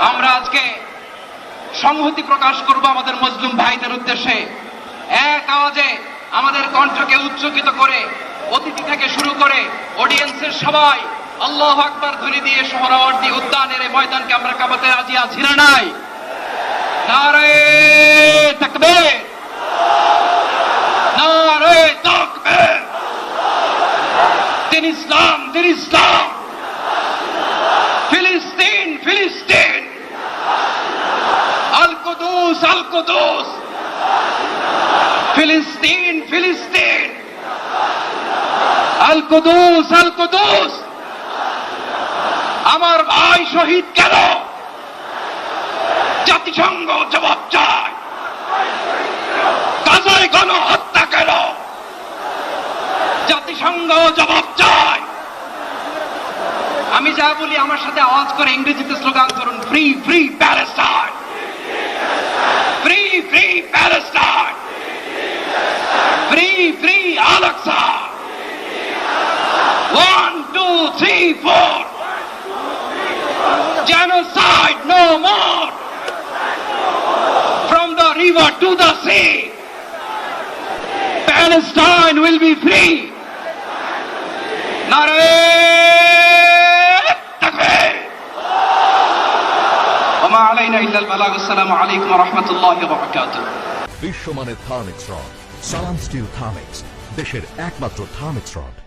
আমরা আজকে সংহতি প্রকাশ করব আমাদের মজলুম ভাইদের উদ্দেশ্যে। এক আওয়াজে আমাদের কণ্ঠকে উচ্চকিত করে, অতিথি থেকে শুরু করে অডিয়েন্সের সবাই আল্লাহ আকবার ধ্বনি দিয়ে সোহরাওয়ার্দী উদ্যানের এই ময়দানকে আমরা কাবাতে রাজি আছি না নাই? ইসলাম ইসলাম। ফিলিস্তিন ফিলিস্তিন আল কুদুস ফিলিস্তিন ফিলিস্তিন আল কুদুস আল কুদুস আমার ভাই শহীদ কেন জাতিসংঘ জবাব চায় গাজায় গণ হত্যা কেন জাতিসংঘ জবাব চায় আমি যা বলি আমার সাথে আওয়াজ করে ইংরেজিতে স্লোগান করুন। Free free free free আলাক্সা one two three four genocide no more from the river to the sea Palestine will be free নারে তাকবীর ওমা আলাইনা ইল্লাল বালাগ আসসালামু আলাইকুম ওয়া রাহমাতুল্লাহি ওয়া বারাকাতুহু বিশ্বমানের থার্মিক্স রড সালাম স্টিল থার্মিক্স দেশের একমাত্র থার্মিক্স রড